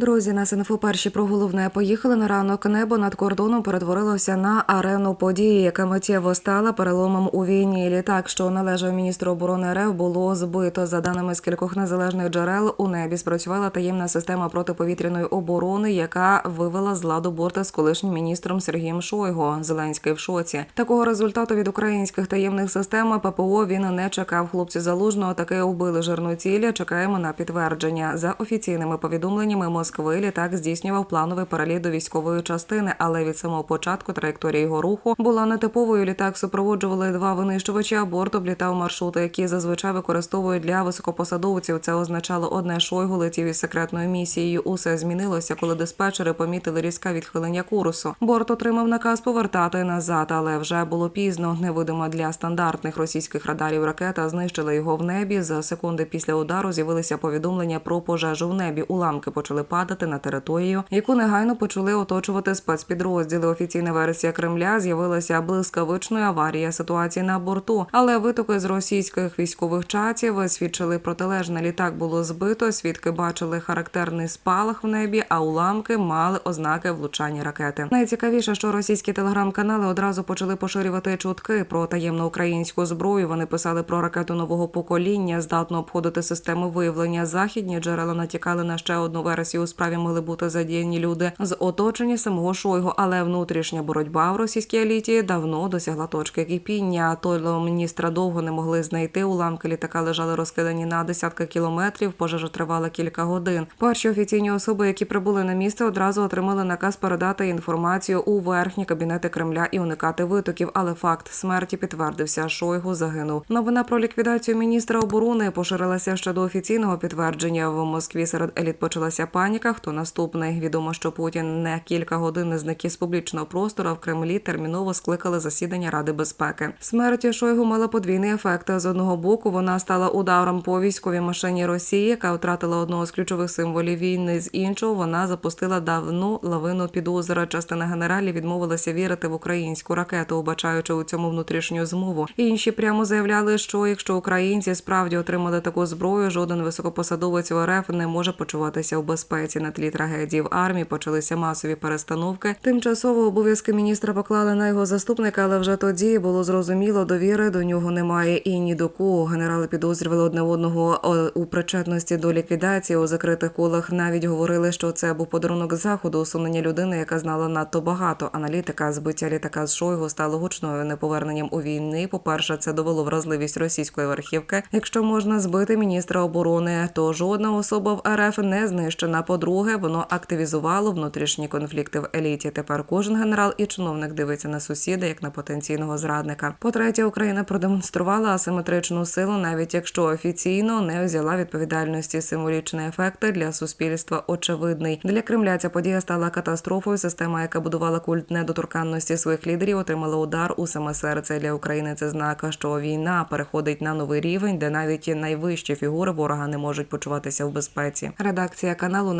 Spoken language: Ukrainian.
Друзі, на СНФУ перші про головне поїхали на ранок. Небо над кордоном перетворилося на арену події, яка миттєво стала переломом у війні. Літак, що належав міністру оборони РФ, було збито. За даними з кількох незалежних джерел, у небі спрацювала таємна система протиповітряної оборони, яка вивела з ладу борта з колишнім міністром Сергієм Шойго. Зеленський в шоці. Такого результату від українських таємних систем ППО він не чекав. Хлопці залужного таки вбили жирну ціль. Чекаємо на підтвердження. За офіційними повідомленнями Москви літак здійснював плановий переліт до військової частини, але від самого початку траєкторія його руху була нетиповою. Літак супроводжували два винищувачі, а борт облітав маршрути, які зазвичай використовують для високопосадовців. Це означало одне шойгу летів із секретною місією. Усе змінилося, коли диспетчери помітили різке відхилення курсу. Борт отримав наказ повертати назад, але вже було пізно. Невидимо для стандартних російських радарів ракета знищила його в небі. За секунди після удару з'явилися повідомлення про пожежу в небі. Уламки почали падати на територію, яку негайно почали оточувати спецпідрозділи. Офіційна версія Кремля з'явилася блискавичною аварія ситуації на борту, але витоки з російських військових чатів свідчили протилежне. Літак було збито. Свідки бачили характерний спалах в небі, а уламки мали ознаки влучання ракети. Найцікавіше, що російські телеграм-канали одразу почали поширювати чутки про таємну українську зброю. Вони писали про ракету нового покоління, здатну обходити систему виявлення. Західні джерела натякали на ще одну версію. Справі могли бути задіяні люди з оточення самого Шойгу, але внутрішня боротьба в російській еліті давно досягла точки кипіння. Того міністра довго не могли знайти. Уламки літака лежали розкидані на десятки кілометрів. Пожежа тривала кілька годин. Перші офіційні особи, які прибули на місце, одразу отримали наказ передати інформацію у верхні кабінети Кремля і уникати витоків. Але факт смерті підтвердився. Шойгу загинув. Новина про ліквідацію міністра оборони поширилася ще до офіційного підтвердження. В Москві серед еліт почалася паніка. Хто наступний? Відомо, що Путін не кілька годин зник із публічного простору. В Кремлі терміново скликали засідання Ради безпеки. Смерть Шойгу мала подвійний ефект. З одного боку вона стала ударом по військовій машині Росії, яка втратила одного з ключових символів війни. З іншого вона запустила давну лавину підозра. Частина генералів відмовилася вірити в українську ракету, убачаючи у цьому внутрішню змову. Інші прямо заявляли, що якщо українці справді отримали таку зброю, жоден високопосадовець РФ не може почуватися в безпеці. На тлі трагедії в армії почалися масові перестановки. Тимчасово обов'язки міністра поклали на його заступника, але вже тоді було зрозуміло, довіри до нього немає і ні до кого. Генерали підозрювали одне одного у причетності до ліквідації у закритих колах. Навіть говорили, що це був подарунок заходу, усунення людини, яка знала надто багато. Аналітика збиття літака з Шойгу стало гучною неповерненням у війни. По перше, це довело вразливість російської верхівки. Якщо можна збити міністра оборони, то жодна особа в РФ не знищена. По-друге, воно активізувало внутрішні конфлікти в еліті. Тепер кожен генерал і чиновник дивиться на сусіда як на потенційного зрадника. По-третє, Україна продемонструвала асиметричну силу, навіть якщо офіційно не взяла відповідальності. Символічний ефект для суспільства очевидний. Для Кремля ця подія стала катастрофою. Система, яка будувала культ недоторканності своїх лідерів, отримала удар у саме серце для України. Це знак, що війна переходить на новий рівень, де навіть найвищі фігури ворога не можуть почуватися в безпеці. Редакція каналу